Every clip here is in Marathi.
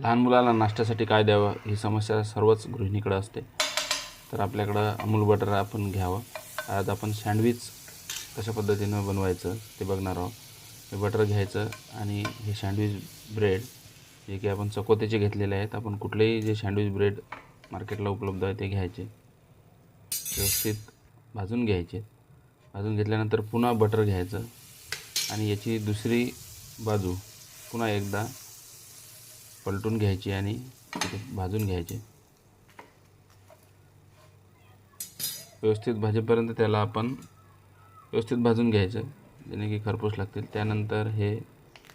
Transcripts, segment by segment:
लहान मुलाला नाश्त्यासाठी काय द्यावं ही समस्या सर्वच गृहिणीकडं असते. तर आपल्याकडं अमूल बटर आपण घ्यावं. आज आपण सँडविच कशा पद्धतीनं बनवायचं ते बघणार आहोत. हे बटर घ्यायचं आणि हे सँडविच ब्रेड जे की आपण चकोतीचे घेतलेले आहेत आपण कुठलेही जे सँडविच ब्रेड मार्केटला उपलब्ध आहे ते घ्यायचे. व्यवस्थित भाजून घ्यायचे. भाजून घेतल्यानंतर पुन्हा बटर घ्यायचं आणि याची दुसरी बाजू पुन्हा एकदा पलटून घ्यायची आणि भाजून घ्यायचे. व्यवस्थित भाजेपर्यंत त्याला आपण व्यवस्थित भाजून घ्यायचं जेणे की खरपूस लागतील. त्यानंतर हे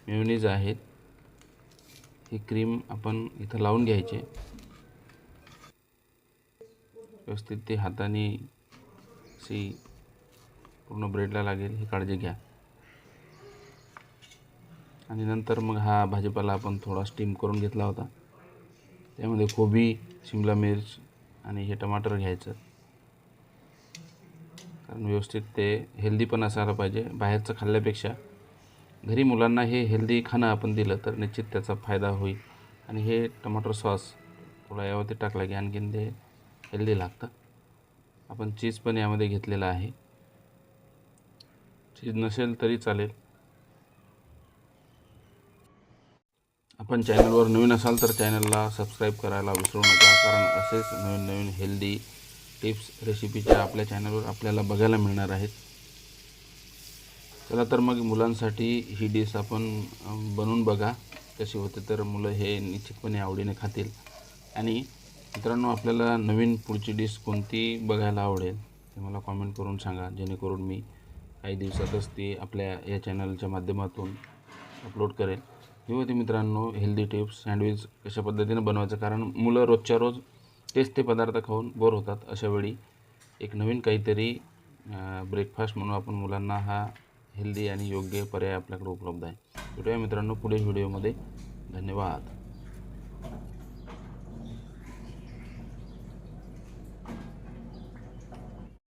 म्युनिज आहेत. ही क्रीम आपण इथं लावून घ्यायचे. व्यवस्थित ते हाताने सी पूर्ण ब्रेडला लागेल ही काळजी घ्या. आणि नंतर मग हा भाजीपाला आपण थोडा स्टीम करून घेतला होता. त्यामध्ये कोबी शिमला मिर्च आणि हे टमाटर घ्यायचं. कारण व्यवस्थित ते हेल्दी पण असायला पाहिजे बाहेरचं खाल्ल्यापेक्षा. घरी मुलांना हे हेल्दी खाणं आपण दिलं तर निश्चित त्याचा फायदा होईल. आणि हे टमाटर सॉस थोडा यावरती टाकला की आणखीन ते हेल्दी लागतं. आपण चीज पण यामध्ये घेतलेलं आहे. चीज नसेल तरी चालेल. आपण चॅनलवर नवीन असाल तर चॅनलला सबस्क्राईब करायला विसरू नका कारण असेच नवीन नवीन हेल्दी टिप्स रेसिपीच्या आपल्या चॅनलवर आपल्याला बघायला मिळणार आहेत. चला तर मग मुलांसाठी ही डिश आपण बनवून बघा. कशी होते तर मुलं हे निश्चितपणे आवडीने खातील. आणि मित्रांनो आपल्याला नवीन पुढची डिश कोणती बघायला आवडेल ते मला कॉमेंट करून सांगा. जेणेकरून मी काही दिवसातच ती आपल्या या चॅनलच्या माध्यमातून अपलोड करेल. ही होती मित्रांनो हेल्दी टिप्स सँडविच कशा पद्धतीनं बनवायचं? कारण मुलं रोजच्या रोज तेच ते पदार्थ खाऊन बोर होतात अशावेळी एक नवीन काहीतरी ब्रेकफास्ट म्हणून आपण मुलांना हा हेल्दी आणि योग्य पर्याय आपल्याकडे उपलब्ध आहे. भेटूया मित्रांनो पुढील व्हिडिओमध्ये धन्यवाद.